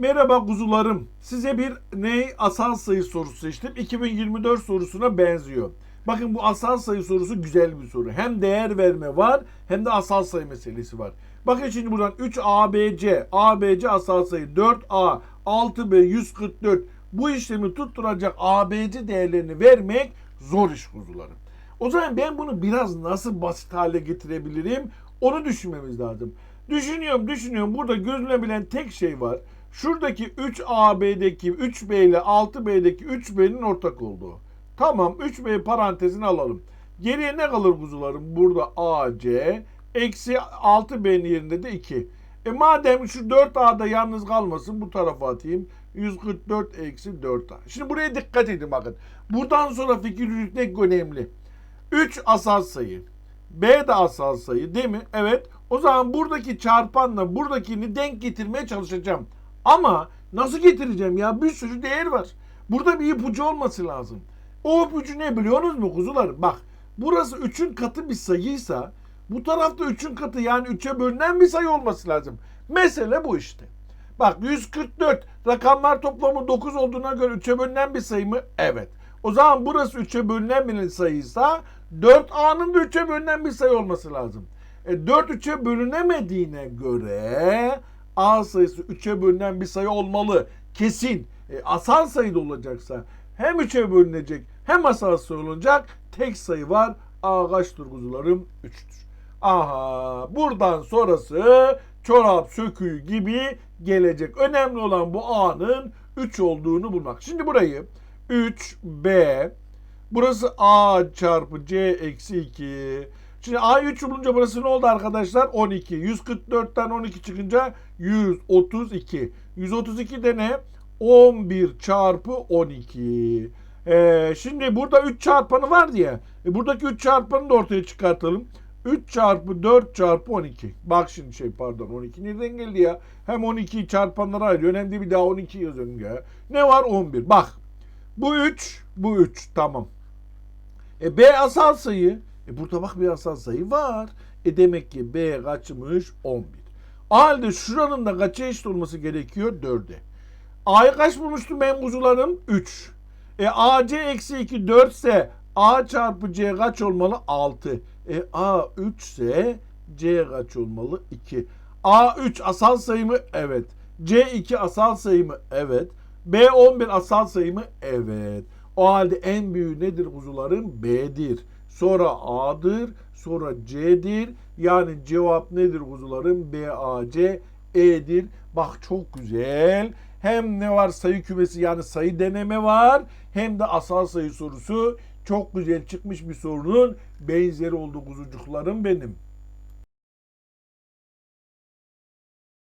Merhaba kuzularım. Size bir ney asal sayı sorusu seçtim. 2024 sorusuna benziyor. Bakın bu asal sayı sorusu güzel bir soru. Hem değer verme var hem de asal sayı meselesi var. Bakın şimdi buradan 3 ABC, ABC asal sayı 4A, 6B 144 bu işlemi tutturacak ABC değerlerini vermek zor iş kuzularım. O zaman ben bunu biraz nasıl basit hale getirebilirim onu düşünmemiz lazım. Düşünüyorum düşünüyorum burada gözülebilen tek şey var. Şuradaki 3AB'deki 3B ile 6B'deki 3B'nin ortak olduğu. Tamam 3B parantezini alalım. Geriye ne kalır kuzularım? Burada AC eksi 6B'nin yerinde de 2. E madem şu 4A'da yalnız kalmasın bu tarafa atayım. 144 eksi 4A. Şimdi buraya dikkat edin bakın. Buradan sonra fikir yürütmek önemli. 3 asal sayı. B de asal sayı değil mi? Evet. O zaman buradaki çarpanla buradakini denk getirmeye çalışacağım. Ama nasıl getireceğim ya? Bir sürü değer var. Burada bir ipucu olması lazım. O ipucu ne biliyorsunuz mu kuzularım? Bak burası 3'ün katı bir sayıysa bu tarafta 3'ün katı yani 3'e bölünen bir sayı olması lazım. Mesele bu işte. Bak 144 rakamlar toplamı 9 olduğuna göre 3'e bölünen bir sayı mı? Evet. O zaman burası 3'e bölünen bir sayıysa 4A'nın da 3'e bölünen bir sayı olması lazım. E 4 3'e bölünemediğine göre A sayısı 3'e bölünen bir sayı olmalı. Kesin. E, asal sayı da olacaksa hem 3'e bölünecek hem asal sayı olacak tek sayı var. A kaçtır kuzularım? 3'tür. Aha buradan sonrası çorap söküğü gibi gelecek. Önemli olan bu A'nın 3 olduğunu bulmak. Şimdi burayı 3B burası A çarpı C eksi 2 Şimdi A 3 bulunca burası ne oldu arkadaşlar? 12. 144'ten 12 çıkınca 132. 132 de ne? 11 çarpı 12. Ee, şimdi burada 3 çarpanı var diye. E, buradaki 3 çarpanı da ortaya çıkartalım. 3 çarpı 4 çarpı 12. Bak şimdi şey pardon 12 nereden geldi ya? Hem 12'yi çarpanlara ayırıyor hem de bir daha 12 yazıyorum ya. Ne var? 11. Bak bu 3 bu 3 tamam. E B asal sayı. E burada bak bir asal sayı var. E demek ki B kaçmış? 11. O halde şuranın da kaça eşit olması gerekiyor? 4'e. A'yı kaç bulmuştum ben kuzularım? 3. E AC eksi 2 4 ise A çarpı C kaç olmalı? 6. E A 3 ise C kaç olmalı? 2. A 3 asal sayı mı? Evet. C 2 asal sayı mı? Evet. B 11 asal sayı mı? Evet. O halde en büyüğü nedir kuzularım? B'dir. Sonra A'dır. Sonra C'dir. Yani cevap nedir kuzularım? B, A, C, E'dir. Bak çok güzel. Hem ne var sayı kümesi yani sayı deneme var. Hem de asal sayı sorusu. Çok güzel çıkmış bir sorunun benzeri oldu kuzucuklarım benim.